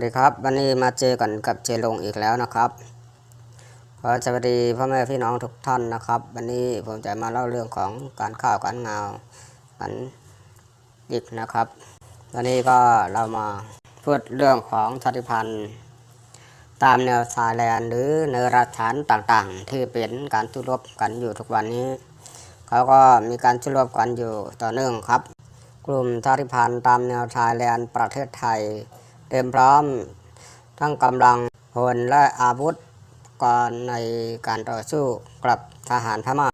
วัสดีครับวันนี้มาเจอกันกับเจลงอีกแล้วนะครับขอสวัสดีพ่อแม่พี่น้องทุกท่านนะครับ วันนี้ผมจะมาเล่าเรื่องของการข้าวการงาวกันอีกนะครับวันนี้ก็เรามาพูดเรื่องของชาติพันธุ์ ตามแนวชายแลนหรือเนรัฐานต่างๆ ที่เป็นการสู้รบกันอยู่ทุกวันนี้ เขาก็มีการสู้รบกันอยู่ต่อเนื่องครับ กลุ่มชาติพันธุ์ตามแนวชายแดนประเทศไทย เตรียมพร้อม ทั้งกำลังพลและอาวุธก่อนในการต่อสู้กับทหารพม่า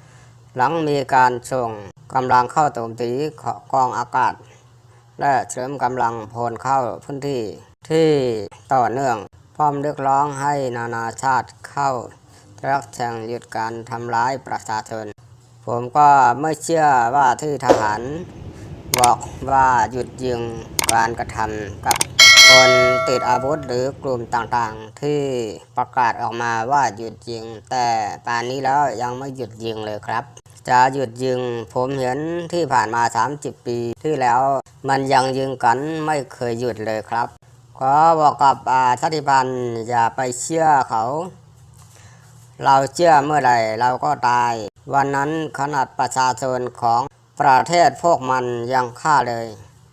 หลังมีการส่งกำลังเข้าโจมตีกองอากาศ และเสริมกำลังพลเข้าพื้นที่ที่ต่อเนื่อง พร้อมเรียกร้องให้นานาชาติเข้ารักแข่งหยุดการทำร้ายประชาชน ผมก็ไม่เชื่อว่าที่ทหาร บอกว่าหยุดยิงการกระทำกับ คนติดอาวุธหรือกลุ่มต่างๆ ที่ประกาศออกมาว่าหยุดยิง แต่ป่านนี้แล้วยังไม่หยุดยิงเลยครับ จะหยุดยิงผมเห็นที่ผ่านมา 30 ปีที่แล้วมันยังยิงกันไม่เคยหยุดเลยครับ ขอบอกกับอาชาติพันธ์อย่าไปเชื่อเขา เราเชื่อเมื่อไหร่เราก็ตาย วันนั้นขนาดประชาชนของประเทศพวกมันยังฆ่าเลย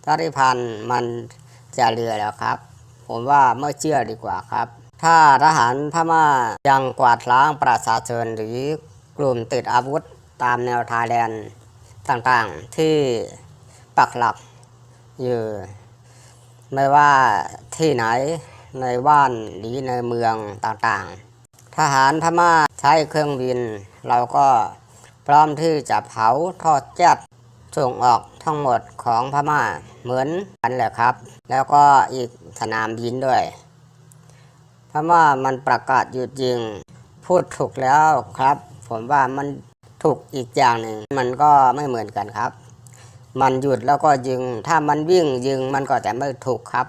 ชาติพันธ์มัน จะเหลือแล้วครับ ผมว่าไม่เชื่อดีกว่าครับ ถ้าทหารพม่ายังกวาดล้างประชาชนหรือกลุ่มติดอาวุธตามแนวทายแดนต่างๆที่ปักหลักอยู่ไม่ว่าที่ไหนในบ้านหรือในเมืองต่างๆ ทหารพม่าใช้เครื่องบิน เราก็พร้อมที่จะเผาทอดแจ๊ด ส่งออกทั้งหมดของพม่าเหมือนกันแหละครับ แล้วก็อีกสนามบินด้วย พม่ามันประกาศหยุดยิง พูดถูกแล้วครับ ผมว่ามันถูกอีกอย่างหนึ่งมันก็ไม่เหมือนกันครับ มันหยุดแล้วก็ยิง ถ้ามันวิ่งยิงมันก็จะไม่ถูกครับ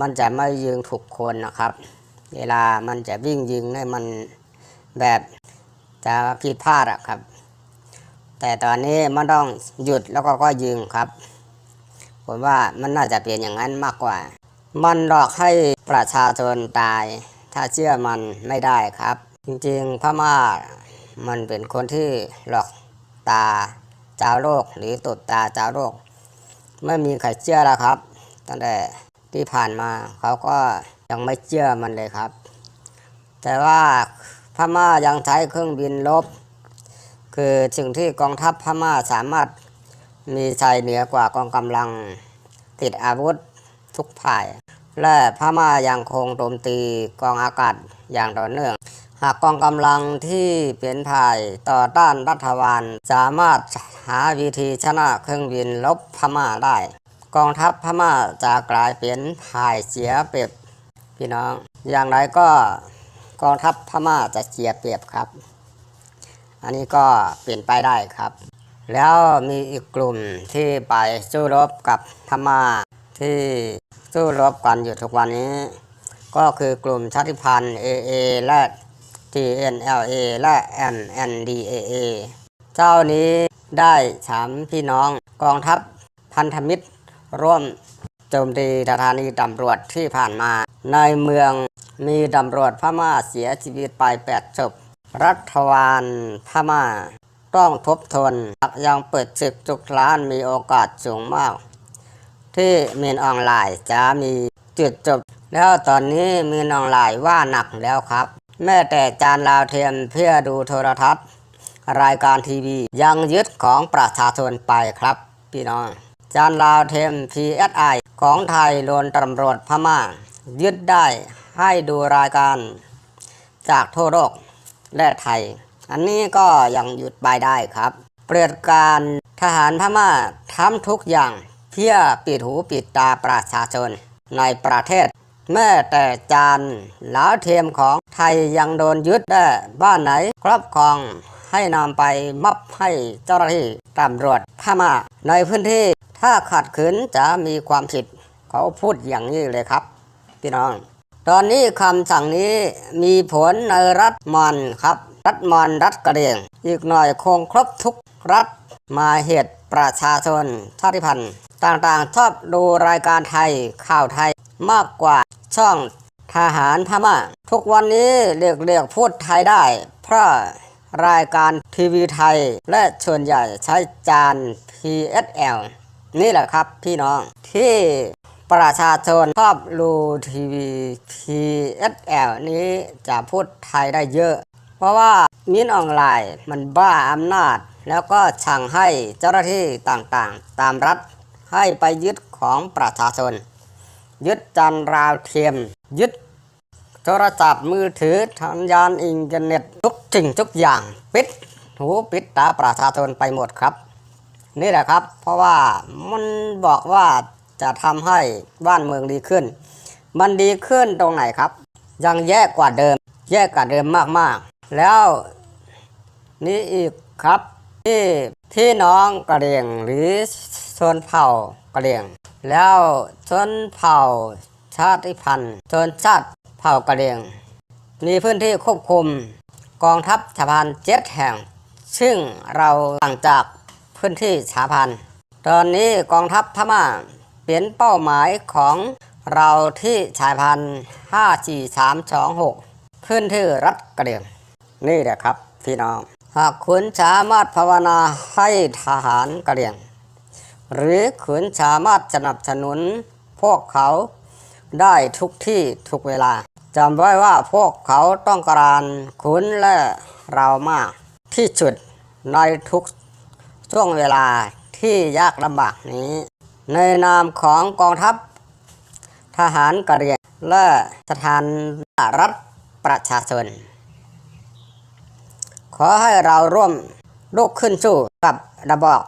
มันจะไม่ยิงถูกคนนะครับ เวลามันจะวิ่งยิงให้มันแบบจะผิดพลาดอะครับ แต่ตอนนี้มันต้องหยุดแล้วก็ก็ยิงครับ ผมว่ามันน่าจะเป็นอย่างนั้นมากกว่า มันหลอกให้ประชาชนตาย ถ้าเชื่อมันไม่ได้ครับ จริงๆพม่ามันเป็นคนที่หลอกตาเจ้าโลกหรือตบตาเจ้าโลกไม่มีใครเชื่อแล้วครับ ตั้งแต่ที่ผ่านมาเขาก็ยังไม่เชื่อมันเลยครับ แต่ว่าพม่ายังใช้เครื่องบินลบ คือสิ่งที่กองทัพพม่าสามารถมีชัยเหนือกว่ากองกำลังติดอาวุธทุกฝ่าย และพม่ายังคงโจมตีกองอากาศอย่างต่อเนื่อง หากกองกำลังที่เป็นฝ่ายต่อต้านรัฐบาลสามารถหาวิธีชนะเครื่องบินลบพม่าได้ กองทัพพม่าจะกลายเป็นฝ่ายเสียเปรียบพี่น้อง อย่างไรก็กองทัพพม่าจะเสียเปรียบครับ อันนี้ก็เปลี่ยนไปได้ครับ แล้วมีอีกกลุ่มที่ไปสู้รบกับพม่าที่สู้รบกันอยู่ทุกวันนี้ ก็คือกลุ่มชาติพันธุ์ AA และ TNLA และ MNDAA เจ้านี้ได้สามพี่น้องกองทัพพันธมิตร ร่วมโจมตีสถานีตำรวจที่ผ่านมา ในเมืองมีตำรวจพม่าเสียชีวิตไปแปดศพ รัฐบาลพม่า ต้องทบทวนหากยังเปิดศึกจุกล้านมีโอกาสสูงมาก ที่มีนออนไลน์จะมีจุดจบ แล้วตอนนี้มีนออนไลน์ว่าหนักแล้วครับ แม้แต่จานลาวเทียมเพื่อดูโทรทัศน์ รายการทีวียังยึดของประชาชนไปครับ พี่น้อง จานลาวเทียม PSI ของไทยโดนตำรวจพม่า ยึดได้ให้ดูรายการจากทั่วโลก และไทย อันนี้ก็ยังหยุดไปได้ครับ เปลือดการทหารพม่าทำทุกอย่างเพื่อปิดหูปิดตาประชาชนในประเทศ แม้แต่จานหลาวเทียมของไทยยังโดนยึดได้บ้านไหนครอบครองให้นำไปมอบให้เจ้าหน้าที่ตำรวจพม่าในพื้นที่ถ้าขัดขืนจะมีความผิด เขาพูดอย่างนี้เลยครับ พี่น้อง ตอนนี้คำสั่งนี้มีผลในรัฐมอนครับ รัฐมอนรัฐกระเดียง อีกหน่อยคงครบทุกรัฐมาเหตุประชาชนชาติพันธุ์ต่างๆ ชอบดูรายการไทยข่าวไทยมากกว่าช่องทหารพม่า ทุกวันนี้เรียกเรียกพูดไทยได้ เพราะรายการทีวีไทยและส่วนใหญ่ใช้จาน PSL นี่แหละครับพี่น้องที่ ประชาชนชอบดูทีวี PSL นี้จะพูดไทยได้เยอะ เพราะว่ามิ้นออนไลน์มันบ้าอำนาจ แล้วก็สั่งให้เจ้าหน้าที่ต่างๆ ตามรัฐให้ไปยึดของประชาชน ยึดจันราวเทียม ยึดโทรศัพท์มือถือสัญญาณอินเทอร์เน็ตทุกสิ่งทุกอย่าง ปิดหูปิดตาประชาชนไปหมดครับ นี่แหละครับ เพราะว่ามันบอกว่า จะทำให้บ้านเมืองดีขึ้น มันดีขึ้นตรงไหนครับ ยังแย่กว่าเดิม แย่กว่าเดิมมากๆ แล้วนี่อีกครับที่ที่น้องกระเรียงหรือชนเผ่ากระเรียง แล้วชนเผ่าชาติพันธุ์ชนชาติเผ่ากระเรียง มีพื้นที่ควบคุมกองทัพสะพานเจ็ดแห่ง ซึ่งเราต่างจากพื้นที่สาพันธ์ตอนนี้กองทัพพม่า เปลี่ยนเป้าหมายของเราที่ชายพันธ์54326พื้นที่รัฐกระเดียงนี่แหละครับพี่น้อง หากคุณสามารถภาวนาให้ทหารกระเดียง หรือคุณสามารถสนับสนุนพวกเขาได้ทุกที่ทุกเวลาจำไว้ว่าพวกเขาต้องการคุณและเรามากที่สุดในทุกช่วงเวลาที่ยากลำบากนี้ ในนามของกองทัพทหารกะเหรี่ยงและสถานรัฐประชาชน ขอให้เราร่วมลุกขึ้นสู้กับระบอบ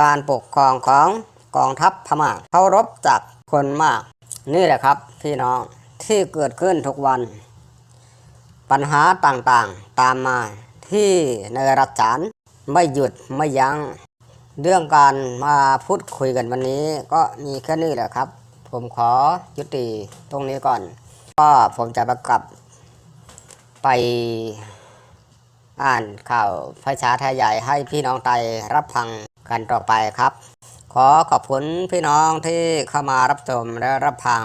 การปกครองของกองทัพพม่าเคารพจากคนมาก นี่แหละครับพี่น้องที่เกิดขึ้นทุกวัน ปัญหาต่างๆตามมาที่ในรัฐจานไม่หยุดไม่ยัง้ง เรื่องการมาพูดคุยกันวันนี้ก็มีแค่นี้แหละครับ ผมขอยุติตรงนี้ก่อน ก็ผมจะประกลับไปอ่านข่าวภาษาไทยใหญ่ให้พี่น้องไทยรับฟังกันต่อไปครับ ขอขอบคุณพี่น้องที่เข้ามารับชมและรับฟัง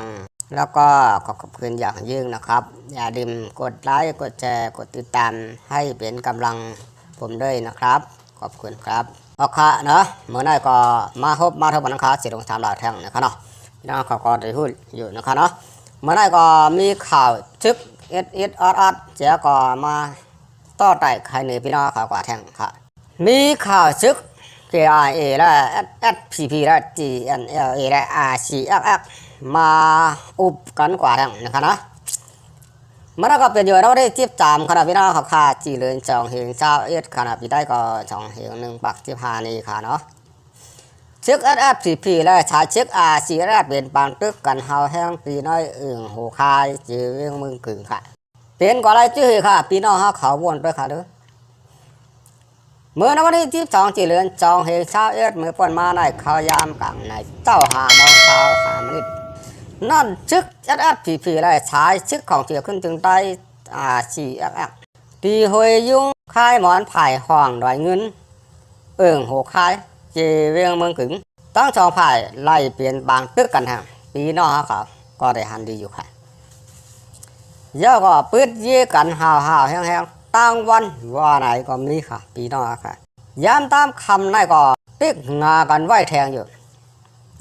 แล้วก็ขอขอบคุณอย่างยิ่งนะครับ อย่าลืมกดไลค์กดแชร์กดติดตามให้เป็นกำลังผมด้วยนะครับ ขอบคุณครับ โอเคเนาะเมื่อไหร่ก็มาพบมาทบกันนะครับเสียงสามดาวแท่งนะครับเนาะพี่น้องขอก็ได้พูดอยู่นะครับเนาะเมื่อไหร่ก็มีข่าวชึกเอ็ดเอ็ดออดออดเจ้าก็มาต่อไต่ใครเหนือพี่น้องขอกว่าแท่งครับมีข่าวชึก KIA และ SPP และ GNLA และ RCXX มาอุบกันกว่าแท่งนะครับเนาะ มันก็เป็นอยู่เราได้จีบจามขณะพี่น้องเขาคาจีเรือนจองเฮงเจ้าเอ็ดขณะพี่ได้ก็จองเฮงหนึ่งปักจีพานีค่ะเนาะเช็คเอสเอฟซีพีและชาเช็คอาซีแรกเป็นปางตึกกันเฮาแห้งปีน้อยอึ่งหูคายจีเวียงมึงกึ่งค่ะเป็นก็อะไรจื้อค่ะพี่น้องเขาเขาวนไปค่ะเด้อเมื่อวันที่จีบสองจีเรือนจองเฮงเช้าเอ็ดเมื่อปนมาในเขายามกลางในเจ้าหามองเขาหามนิด นั่นชึกเอสเอฟพีพีและชายชึกของเสียขึ้นถึงใต้อาซีเอฟเอฟตีหวยยุงค่ายหมอนไผ่ห้องดอยเงิน เอิ่งโหค่ายเจเวียงเมืองขึงตั้งสองไผ่ไล่เปลี่ยนบางตึกกันทางปีนอกเขาก็ได้หันดีอยู่ค่ะเยอก็ปืดเยี่กันห่าวห่าวแห้งๆตั้งวันว่าไหนก็มีค่ะ ปีนอกค่ะยามตามคำนายก็ปิกงากันไหวแทงอยู่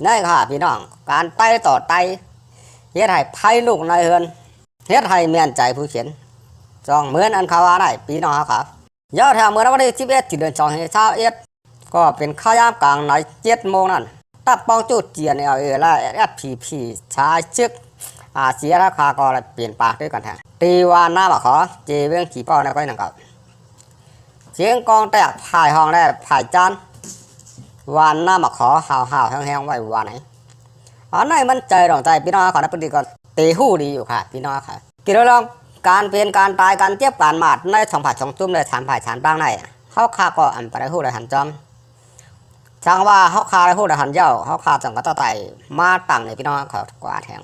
นี่ค่ะพี่น้อง การไต่ต่อไต่ เฮ็ดให้ไพ่ลูกในเฮือนเฮ็ดให้เมียนใจผู้เขียนจองเหมือนอันคาวาได้พี่น้องครับยาวแถวเมื่อวันที่สิบเอ็ดที่เดือนสองเฮเช้าเอ็ดก็เป็นข้าวยามกลางในเจ็ดโมงนั่นตับปองจุดเจียนเอเอและเอสพีพีชายชึกอาเสียราคาก็เลยเปลี่ยนปากด้วยกันแทนตีวานหน้าบักขอเจเวียงขี่ป้อในก้อยหนังกับเสียงกองแตกผายห้องแรกผายจานวานหน้ามาขอห่าวห่าวแห้งๆไว้วานไหน อันไหนมันใจรองใจพี่น้องขอนับปฏิก็ตีหู้ดีอยู่ค่ะ พี่น้องค่ะกิโลลองการเปลี่ยนการตายการเทียบการหมาดในสองผ่าสองจุ่มในสามผ่าสามตั้งในเขาคาก็อันไปหู้ได้หันจอมช่างว่าเขาคาได้หู้ได้หันเย้าเขาคาจังก็ต่อไตมาตั้งในพี่น้องขอกว่าแทง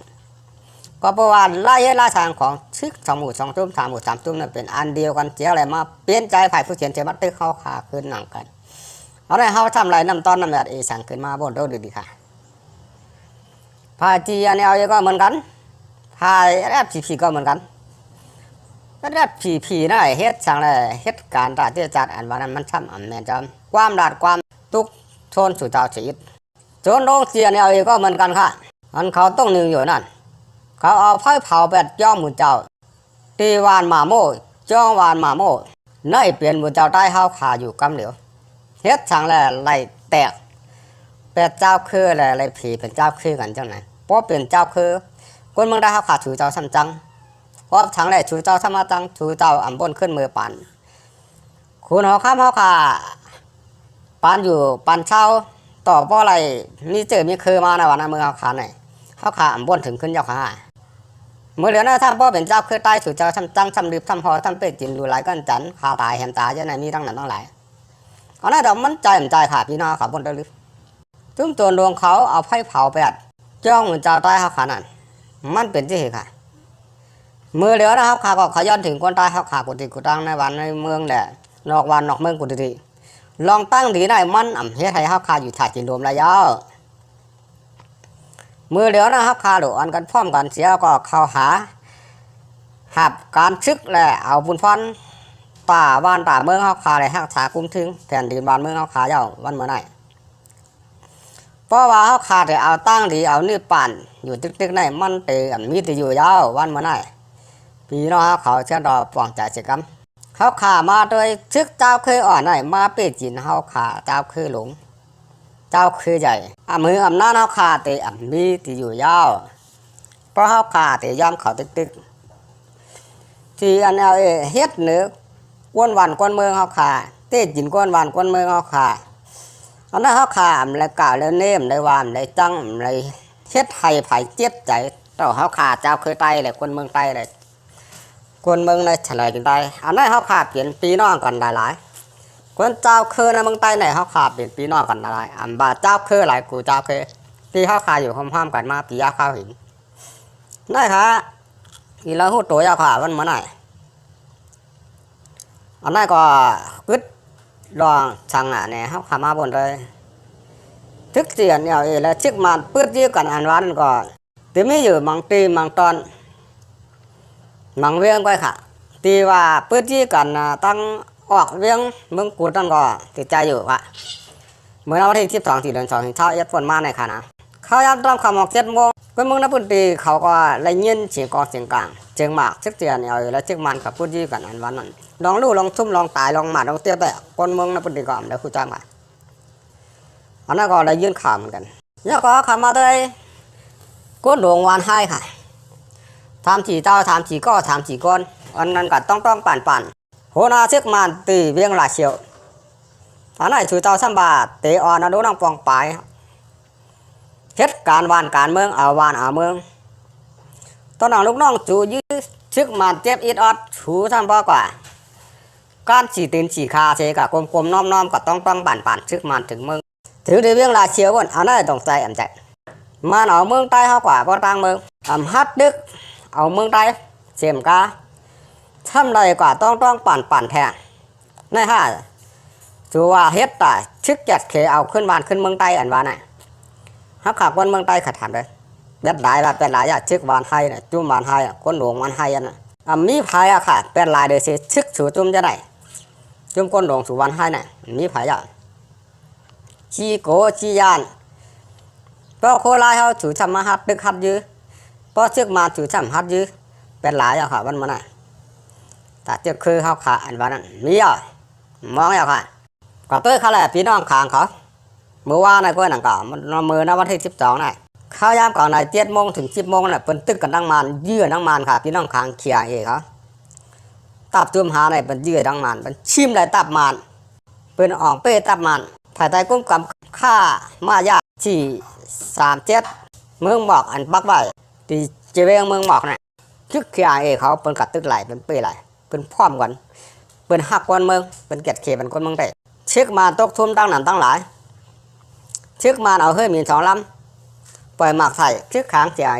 ก็เพราะว่าไล่ให้ล่าทางของชึกสองหมู่สองจุ่มสามหมู่สามจุ่มนั่นเป็นอันเดียวกันเจ้าอะไรมาเปลี่ยนใจฝ่ายผู้เขียนเจมัดตึกเขาคาขึ้นหนังกันเอาได้เฮาทำไรน้ำต้นน้ำแบบเอสั่งขึ้นมาบนโต๊ะดูดีค่ะ พาจีอันนี้เอาเยอะก็เหมือนกันพายแรบผีผีก็เหมือนกันแรบผีผีนั่นแหละเฮ็ดช่างเลยเฮ็ดการราชที่จัดอันว่านั้นมันช่ำอ่ำแม่นจอมความราดความทุกข์ทนสู่เจ้าชีวิตจนโรงเสียนี่ยเองก็เหมือนกันค่ะอันเขาต้องหนึ่งอยู่นั่น เขาเอาไฟเผาแปดย่อมหมุนเจ้าตีวานหมาโม่จ้องวานหมาโม่ในเปลี่ยนหมุนเจ้าใต้เฮาขาอยู่กำเหลียวเฮ็ดช่างเลยไล่แตก แปดเจ้าคืออะไรอะไรผีเป็นเจ้าคือกันเจ้าไหนเพราะเป็นเจ้าคือคนเมืองได้เขาขาดถือเจ้าซ้ำจังเพราะทางแรกถือเจ้าซ้ำมาจังถือเจ้าอ่ำบนขึ้นมือปันคุณเขาข้ามเขาขาปันอยู่ปันเช่าต่อเพราะอะไรมีเจอมีคือมาในวันนั้นเมือเขาขาไหนเขาขาอ่ำบนถึงขึ้นเจ้าขาเมื่อเหลือหน้าท่านพ่อเป็นเจ้าคือใต้ถือเจ้าซ้ำจังซ้ำรีบซ้ำพอซ้ำเป็ดจินดูหลายกันจันขาตายแหมตายเจ้าไหนมีตั้งนั้นตั้งหลายเอาหน้าดอกมันใจมันใจขาพี่น้องขาบนได้หรื อถึงตัวดวงเขาเอาไฟเผาไปอัดจ้องเหมือนเจ้าใต้เขาขานั่นมันเป็นที่เหตุค่ะมือเหลือนะครับขาก็ขย้อนถึงคนใต้เขาขากุฏิกุตังในวันในเมืองแหละนอกวันนอกเมืองกุฏิลองตั้งดีได้มันอ่ำเฮ็ดให้เขาขาอยู่ถ่ายจินรวมระยะมือเหลือนะครับขาดูอันกันพร้อมกันเสียก็เข้าหาหับการชึกแหละเอาบุญฟันป่าบ้านป่าเมืองเขาขาเลยหักษาคุ้มถึงแผ่นดินบ้านเมืองเขาขาเย้าวันเมื่อไหร่ ราะว่าเขาขาดแต่เอาตั้งดีเอานี่ปั่นอยู่ตึกๆในมันเตอันมีแต่อยู่ยาววันมาได้พี่น้องเขาเขาเชื่อดอกปองใจเสกรรมเขาขามาโดยชึกเจ้าเคยอ่อนหน่อยมาเปิดจินเขาขาเจ้าคือหลง เจ้าคือใหญ่อะมืออำนาจเขาขาแต่อันมีแต่อยู่ยาวเพราะเขาขาแต่ย่อมเขาตึกๆที่อันเอาเอฮ็ดเหนือกวนวันกวนเมืองเขาขาเต้จินกวนวันกวนเมืองเขาขา อันนั้นเขาขามแล้วกล่าวแล้วเนมได้วามได้จังได้เฮ็ดให้ไผ่เจ็บใจต่อเขาขาเจ้าเคยไตเลยคนเมืองไตเลยคนเมืองในเฉลยกันไตอันนั้นเขาขาเปลี่ยนปีน้องกันหลายๆคนเจ้าเคยในเมืองไตไหนเขาขาเปลี่ยนปีน้องกันหลายอันบาเจ้าเคยหลายกูเจ้าเคยที่เขาขาอยู่ห้อมๆกันมาปียาข้าวหินได้ค่ะอีแล้วหูตัวเจ้าขามันมาไหนอันนั้นก็กึด ลองสังอะเนี่ยเขาขามาบนเลยทึกเสียนเนี่ยเอแล้วชิกมันปืดยื้อกันอันวันก่อนตีไม่อยู่มังตีมังตอนมังเวียงไปค่ะตีว่าปืดยื้อกันตั้งออกเวียงเมืองกูตั้งก็ติดใจอยู่ค่ะเมื่อวันที่สิบสองสี่เดือนสองเช้าเอ็ดฝนมาในค่ะนะเขายามตอนคำออกเจ็ดโมงก็มึงนับพื้นตีเขาก็เลยยินเสียงกองเสียงกลางเจียงหมากชิกเสียนเนี่ยแล้วชิกมันกับปืดยื้อกันอันวันนั้น ลองลู่ลองซุ่มลองตายลองหมาดลองเตี้ยแต่คนเมืองนับปฏิกรรมแล้วคุยจ้างมาอันนั้นก็ได้ยื่นข่าวเหมือนกันแล้วก็ข่าวมาเลยก้นหลวงวานให้ค่ะทำจีเต้าทำจีก็ทำจีก้อนอันนั้นก็ต้องต้องปั่นปั่นโหนาเช็กมันตีเวียงหลาเชียวอันนั้นชูเต้าสัมบาเตออนนะดูน้องปองปายเฮ็ดการวานการเมืองเอาวานเอาเมืองตอนนั้นลูกน้องจูยื้อชึกมันเจ็บอิดออดถูท่านบอกว่า การฉีตีนฉีคาเชกับกลมๆน้อมๆก็ต้องต้องปั่นปั่นชึกมันถึงเมืองถือในเรื่องลาเชียววันอันนั้นต้องใจอันใจมันเอาเมืองใต้เขากว่าก็ต่างเมืองอำฮัดดึก เอาเมืองใต้เสียมกาทำไรกว่าต้องต้องปั่นปั่นแทนในห้าจูว่าเฮ็ดแต่ชึกจัดเคเอาขึ้นบ้านขึ้นเมืองใต้อันว่าน่ะฮักขับวันเมืองใต้ขัดถามเลยเบ็ดหลายว่าเป็นหลายอะชึกวานไห้น่ะจุ่มวานไห้อะก้นหลวงวานไห้อะน่ะอะมีไผอะค่ะเป็นหลายเดือสิชึกสู่จุ่มจะได้ จุ่มก้นหลงสู่วานไห้น่ะมีไผอะชีโกชียานก็โคไลายเขาสู่ชำมาฮัดดึกฮัดยื้อพอชึกมาสู่ชำฮัดยื้อเป็นหลายอะค่ะวันมันน่ะแต่เจ้าคือเขาขาอันวันนั้นมีอะมองอะค่ะก็เต้ยเขาแหละพี่น้องขางเขาเมื่อวานในก้อยหนังก่อมันมือนวันที่สิบสองน่ะข้าวยามก่อนในเจ็ดโมงถึงสิบโมงน่ะเป็นตึกกันนั่งมันเยื่อนั่งมันค่ะพี่น้องคางเขียเองครับ ตับจุ่มหาในเป็นเยื่อนั่งมันเป็นชิมเลตับมันเป็นอ่องเป้ตับมันภายใต้กุ้มกำค่ามายาที่สามเจ็ดเมืองบอกอันปักไว้ที่เจเวงเมืองบอกน่ะชึกเขียเอเขาเป็นกัดตึกไหลเป็นเป้ไหลเป็นพร้อมกันเป็นหักคนเมืองเป็นเกียรติเขเป็นคนเมืองได้เช็คมาตกทุ่มตั้งหนันตั้งหลายเช็คมาเอาเฮ้ยมีสองลำปล่อยหมากใส่ชึกขางเจีย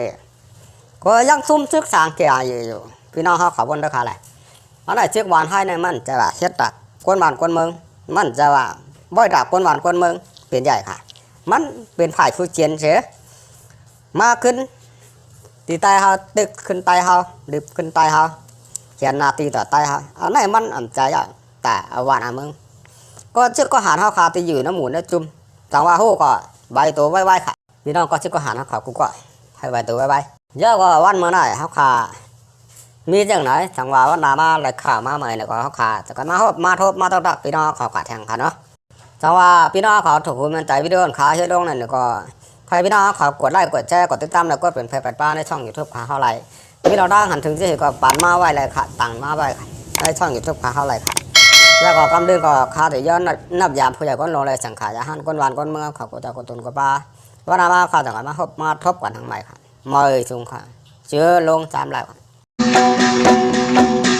ก็ยังซุ่มชึกสางเจียอยู่พี่น้องเขาขาบนราคาอะไร อะไรชึกหวานให้ในมันจะว่าเฮ็ดตัดกวนบ้านกวนเมืองมันจะว่าบ่อยดับกวนบ้านกวนเมืองเป็นใหญ่ค่ะ มันเป็นฝ่ายผู้เจียนเฉยมาขึ้นตีไตเฮาตึกขึ้นไตเฮาดึบขึ้นไตเฮาเขียนนาตีต่อไตเฮาอันไหนมันอ่ำใจอะแต่เอาวานอะมึงก็เชื่อก็หารเฮาคาตีอยู่น้ำหมูนะจุ่มจังว่าฮู้ก็ใบตัวไว้ๆค่ะพี่น้องก็เชื่อก็หารเฮาขากูก็ให้ใบตัวไว้ๆเยอะก็วันเมื่อไหร่เฮาคา มีจังไหนจังว่าวันนามาอะไรข่าวมาใหม่เนี่ยก็เฮาคาแต่ก็มาฮบมาทบมาตอกพี่น้องเขากะแทงค่ะเนาะจังว่าพี่น้องเขาถูกมันใจวิดีโอขาเฮ็ดลงนั่นก็ใครพี่น้องเขากดไลค์กดแชร์กดติดตามแล้วก็เป็นเพจป้าในช่อง YouTube ขาเฮาไลพี่เราได้หันถึงที่ก็ปานมาไว้เลยค่ะตังมาไว้ในช่อง YouTube ขาเฮาไลค่ะแล้วก็กำเดินก็คาแต่ย้อนนับยามผู้ใหญ่ก้นลงเลยสังขารยาหันก้นหวานก้นเมืองเขาก็จะก้นตุนก็ปลาว่านามาข้าวแต่กันมาทบมาทบกันทางใหม่ค่ะมอยจุงค่ะเชื้อลงสามลาย Thank you.